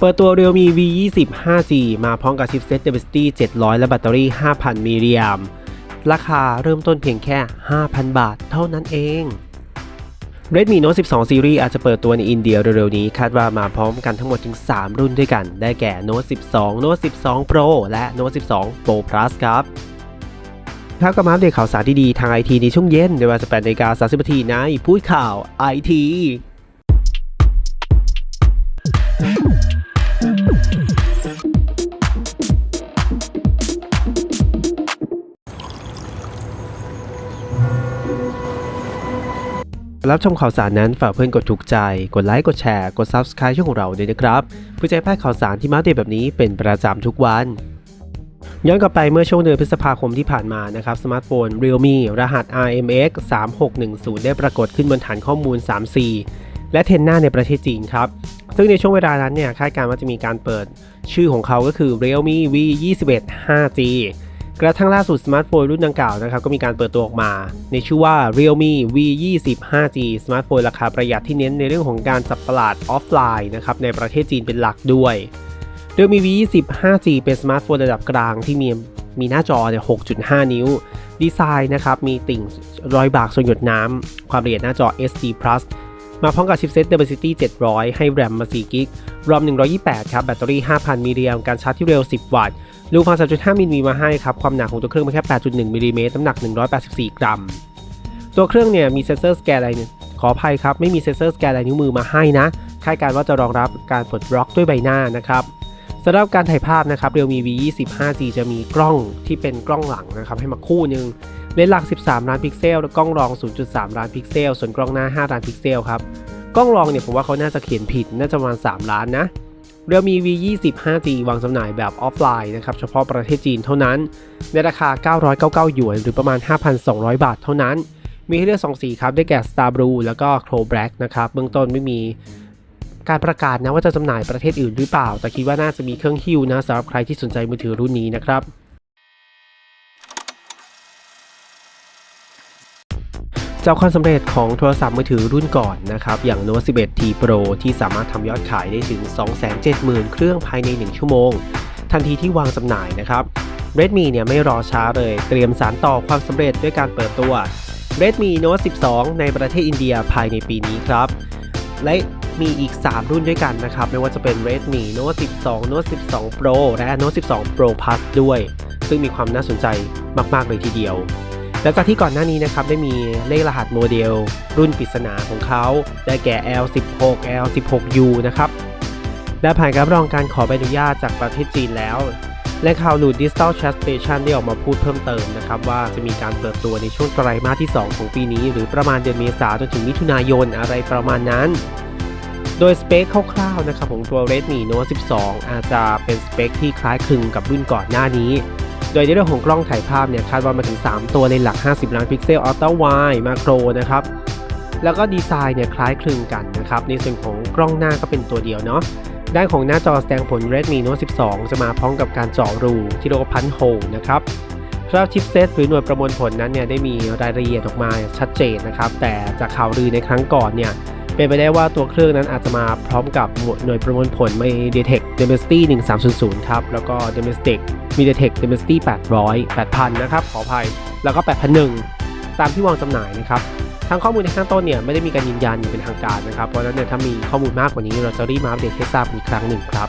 เปิดตัว Realme V 2 0 5G มาพร้อมกับชิปเซ็ต Dimensity 700 และแบตเตอรี่ 5,000 มิลลิแอมราคาเริ่มต้นเพียงแค่ 5,000 บาทเท่านั้นเอง Redmi Note 12 Series อาจจะเปิดตัวในอินเดียเร็วๆนี้ คาดว่ามาพร้อมกันทั้งหมดถึง 3 รุ่นด้วยกัน ได้แก่ Note 12 Note 12 Pro และ Note 12 Pro Plus ครับครับก็มาอัปเดตข่าวสารที่ดีทางไอทีในช่วงเย็นในเวลา18นาฬิกา30นาทีในพูดข่าวไอที รับชมข่าวสารนั้นฝากเพื่อนกดถูกใจ กดไลค์ กดแชร์ กด Subscribe ช่องของเราด้วยนะครับเพื่อจะได้พลาดข่าวสารที่มาเดตแบบนี้เป็นประจำทุกวัน ย้อนกลับไปเมื่อช่วงเดือนพฤษภาคมที่ผ่านมานะครับ สมาร์ทโฟน Realme รหัส RMX 3610 ได้ปรากฏขึ้นบนฐานข้อมูล 3C และเทนหน้าในประเทศจีนครับ ซึ่งในช่วงเวลานั้นเนี่ยคาดการณ์ว่าจะมีการเปิดชื่อของเขาก็คือ Realme V 21 5G กระทั่งล่าสุดสมาร์ทโฟนรุ่นดังกล่าวนะครับก็มีการเปิดตัวออกมา ในชื่อว่า Realme V 20 5G สมาร์ทโฟนราคาประหยัดที่เน้นในเรื่องของการจับตลาดออฟไลน์นะครับในประเทศจีนเป็นหลักด้วย Realme V 20 5G เป็นสมาร์ทโฟนระดับกลางที่มีมีหน้าจอเนี่ย 6.5 นิ้ว ดีไซน์นะครับ มีติ่งรอยบากส่วนหยดน้ำ ความละเอียดหน้าจอ SD Plus มาพร้อมกับชิปเซ็ต Dimensity 700 ให้แรมมา4กิกรอม 128 ครับ แบตเตอรี่ 5,000มิลลิแอมป์การชาร์จที่เร็ว 10 วัตต์ ลูกฟัง3.5 มิลมีมาให้ครับ ความหนาของตัวเครื่องมันแค่ 8.1 มิลลิเมตร น้ำหนัก 184 กรัม ตัวเครื่องเนี่ยมีเซ็นเซอร์สแกนลายนิ้วขออภัยครับ ไม่มีเซ็นเซอร์สแกนลายนิ้วมือมาให้นะ คาดการณ์ว่าจะรองรับการปลดบล็อกด้วยใบหน้านะครับสำหรับการถ่ายภาพนะครับ Realme V25G จะมีกล้องที่เป็นกล้องหลังนะครับให้มาคู่หนึ่งเลนส์หลัก 13 ล้านพิกเซล และกล้องรอง 0.3 ล้านพิกเซล ส่วนกล้องหน้า 5 ล้านพิกเซลครับ กล้องรองเนี่ยผมว่าเขาน่าจะเขียนผิด น่าจะประมาณ 3 ล้านนะ เรียวมี V 20 5G วางจำหน่ายแบบออฟไลน์นะครับเฉพาะประเทศจีนเท่านั้น ในราคา 999 หยวน หรือประมาณ 5,200 บาทเท่านั้น มีให้เลือก 2 สีครับ ได้แก่ Star Blue แล้วก็ Crow Black นะครับเบื้องต้นไม่มีการประกาศนะว่าจะจำหน่ายประเทศอื่นหรือเปล่า แต่คิดว่าน่าจะมีเครื่องฮิ้วนะสำหรับใครที่สนใจมือถือรุ่นนี้นะครับ จากความสำเร็จของโทรศัพท์มือถือรุ่นก่อนนะครับ อย่าง Note 11 T Pro ที่สามารถทำยอดขายได้ถึง 270,000 เครื่องภายใน 1 ชั่วโมง ทันทีที่วางจำหน่ายนะครับ Redmi เนี่ยไม่รอช้าเลย เตรียมสารต่อความสำเร็จด้วยการเปิดตัว Redmi Note 12 ในประเทศอินเดียภายในปีนี้ครับ และมีอีก 3 รุ่นด้วยกันนะครับ ไม่ว่าจะเป็น Redmi Note 12 Note 12 Pro และ Note 12 Pro Plus ด้วย ซึ่งมีความน่าสนใจมาก ๆ เลยทีเดียว ลังจากที่ก่อนหน้านี้นะครับได้มีเลขรหัสโมเดล รุ่นปริศนาของเขา ได้แก่ L16 L16U นะครับได้ผ่านการรับรองการขอใบอนุญาตจากประเทศจีนแล้ว และข่าวหลุด Digital Chat Station ได้ออกมาพูดเพิ่มเติมนะครับว่าจะมีการเปิดตัวในช่วงไตรมาสที่ 2 ของปีนี้ หรือประมาณเดือนเมษาจนถึงมิถุนายนอะไรประมาณนั้น โดยสเปคคร่าวๆนะครับของตัว Redmi Note 12 อาจจะเป็นสเปคที่คล้ายคลึงกับรุ่นก่อนหน้านี้ ดยในเรื่องของกล้องถ่ายภาพเนี่ยคาดว่ามาถึง 3 ตัวในหลัก 50 ล้านพิกเซลอัลตร้าไวมาโครนะครับแล้วก็ดีไซน์เนี่ยคล้ายคลึงกันนะครับในส่วนของกล้องหน้าก็เป็นตัวเดียวเนาะด้านของหน้าจอแสดงผล Redmi Note 12 จะมาพร้อมกับการเจาะรูที่เรียกว่าพันโฮนะครับสำหรับชิปเซตหรือหน่วยประมวลผลนั้นเนี่ยได้มีรายละเอียดออกมาชัดเจนนะครับ แต่จากข่าวลือในครั้งก่อนเนี่ยเป็นไปได้ว่าตัวเครื่องนั้นอาจจะมาพร้อมกับหน่วยประมวลผล MediaTek Dimensity 1300 ครับ แล้วก็ Dimensity MediaTek Dimensity 800 8,000 นะครับ ขออภัย แล้วก็ 8,001 ตามที่วางจำหน่ายนะครับทางข้อมูลในข้างต้นเนี่ยไม่ได้มีการยืนยันอย่างเป็นทางการนะครับ เพราะฉะนั้นเนี่ยถ้ามีข้อมูลมากกว่านี้เราจะรีบมาอัปเดตให้ทราบอีกครั้งหนึ่งครับ